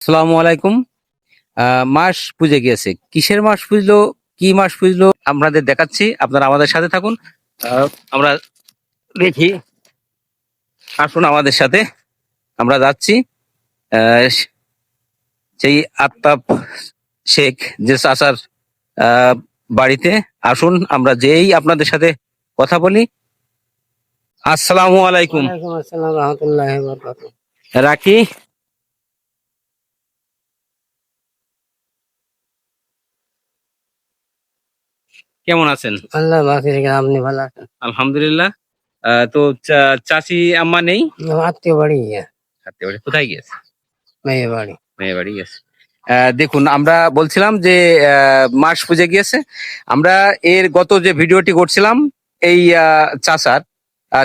আসসালামু আলাইকুম। আহ, মাস পুজে গিয়েছে। কিসের মাস পুজলো? কি মাস পুজলো? আপনাদের দেখাচ্ছি। আপনারা আমাদের সাথে থাকুন। আমরা দেখি। আসুন আমাদের সাথে। আমরা যাচ্ছি। সেই আত্তাপ শেখ যে চাচার আহ, বাড়িতে। আসুন আমরা যেই আপনাদের সাথে কথা বলি। আসসালামু আলাইকুম। রাখি কেমন আছেন? আল্লাহ বাকি রেখে আপনি ভালো আছেন? আলহামদুলিল্লাহ। তো চা- চাচি আম্মা নেই? আত্মীয় বাড়ি থাকতে পারে কোথায় গিয়েছে? মেয়ে বাড়ি। মেয়ে বাড়ি গেছে আহ, দেখুন আমরা বলছিলাম যে মাস পুজে গিয়েছে। আমরা এর গত যে ভিডিওটি করছিলাম এই চাচার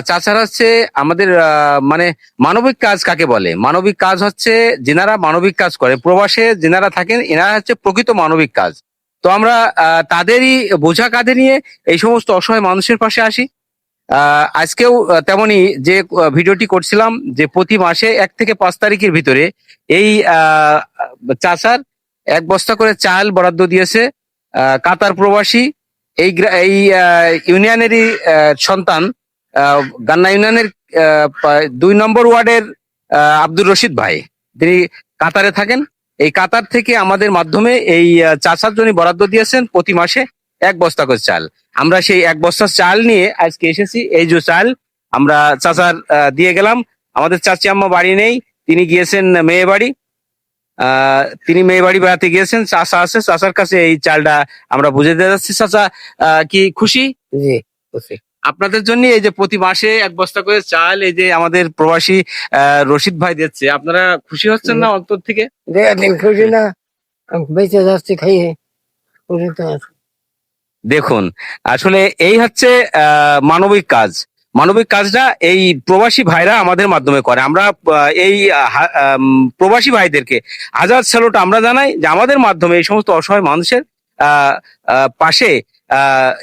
চাচার হচ্ছে আমাদের আহ, মানে মানবিক কাজ কাকে বলে? মানবিক কাজ হচ্ছে যেনারা মানবিক কাজ করে প্রবাসে যেনারা থাকেন এনারা হচ্ছে প্রকৃত মানবিক কাজ। তো আমরা তাদেরই বোঝা কাঁধে নিয়ে এই সমস্ত অসহায় মানুষের পাশে আসি। আজকেও তেমনি যে ভিডিওটি করছিলাম যে, প্রতি মাসে এক থেকে পাঁচ তারিখের ভিতরে এই চাচার এক বস্তা করে চাল বরাদ্দ দিয়েছে কাতার প্রবাসী, এই এই ইউনিয়নেরই সন্তান গান্না ইউনিয়নের দুই নম্বর ওয়ার্ডের আব্দুর রশিদ ভাই। তিনি কাতারে থাকেন। এই কাতার থেকে আমাদের মাধ্যমে এই চাচার জন্য বরাদ্দ দিয়েছেন প্রতি মাসে এক বস্তা করে চাল। আমরা সেই এক বস্তা চাল নিয়ে আজকে এসেছি। এই যে চাল আমরা চাচার দিয়ে গেলাম। আমাদের চাচি আম্মা বাড়ি নেই, তিনি গিয়েছেন মেয়ে বাড়ি তিনি মেয়ে বাড়ি বেড়াতে গিয়েছেন। চাচা আছে চাচার কাছে এই চালটা আমরা বুঝে দিয়ে যাচ্ছি। চাচা কি খুশি? জি, খুশি। আপনাদের জন্য এই যে প্রতি মাসে এক বস্তা করে চাল এই যে আমাদের প্রবাসী রশিদ ভাই দিচ্ছে আপনারা খুশি হচ্ছেন না অন্তর থেকে? খুশি না বেঁচে যাচ্ছি খাইয়ে। দেখুন আসলে এই হচ্ছে মানবিক কাজ। মানবিক কাজটা এই প্রবাসী ভাইরা আমাদের মাধ্যমে করে। আমরা এই প্রবাসী ভাইদেরকে হাজার স্যালুট আমরা জানাই যে আমাদের মাধ্যমে এই সমস্ত অসহায় মানুষের পাশে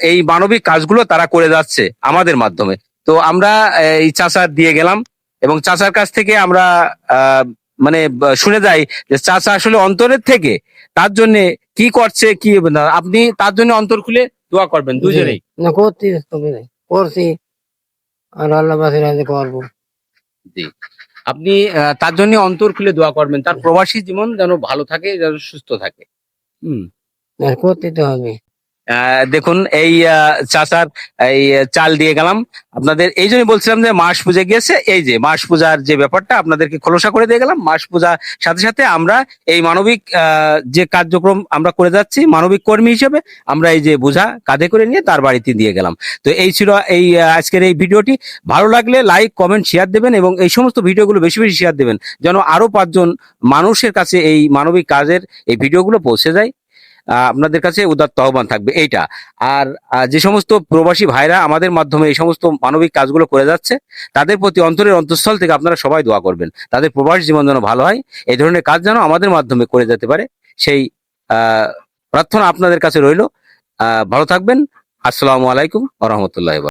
এই মানবিক কাজগুলো তারা করে যাচ্ছে আমাদের মাধ্যমে। তো আমরা এই চাচার দিয়ে গেলাম এবং চাচার কাছ থেকে আমরা মানে শুনে যাই যে চাচা আসলে অন্তরের থেকে তার জন্য কি করছে কি আপনি তার জন্য অন্তর খুলে দোয়া করবেন দুজনেই। করছি আর আল্লাহ করব। জি। আপনি তার জন্য অন্তর খুলে দোয়া করবেন। তার প্রবাসী জীবন যেন ভালো থাকে যেন সুস্থ থাকে। হুম। করতে তো হবে। দেখুন, এই চাচার এই চাল দিয়ে গেলাম। আপনাদের এই জন্য বলছিলাম যে মাস পূজা গিয়েছে, এই যে মাস পূজার যে ব্যাপারটা আপনাদেরকে খোলসা করে দিয়ে গেলাম। মাস পূজার সাথে সাথে আমরা এই মানবিক যে কার্যক্রম আমরা করে যাচ্ছি, মানবিক কর্মী হিসেবে আমরা এই যে বোঝা কাঁধে করে নিয়ে তার বাড়িতে দিয়ে গেলাম। তো এই ছিল এই আজকের এই ভিডিওটি। ভালো লাগলে লাইক, কমেন্ট শেয়ার দেবেন এবং এই সমস্ত ভিডিওগুলো বেশি বেশি শেয়ার দেবেন, যেন আরও পাঁচজন মানুষের কাছে এই মানবিক কাজের এই ভিডিওগুলো পৌঁছে যায়। আপনাদের কাছে উদাত্ত আহ্বান থাকবে, এইটা। আর যে সমস্ত প্রবাসী ভাইরা আমাদের মাধ্যমে এই সমস্ত মানবিক কাজগুলো করে যাচ্ছে, তাদের প্রতি অন্তরের অন্তঃস্থল থেকে আপনারা সবাই দোয়া করবেন। তাদের প্রবাস জীবন যেন ভালো হয়, এই ধরনের কাজ যেন আমাদের মাধ্যমে করে যেতে পারে। সেই প্রার্থনা আপনাদের কাছে রইল। ভালো থাকবেন। আসসালামু আলাইকুম রহমতুল্লাহ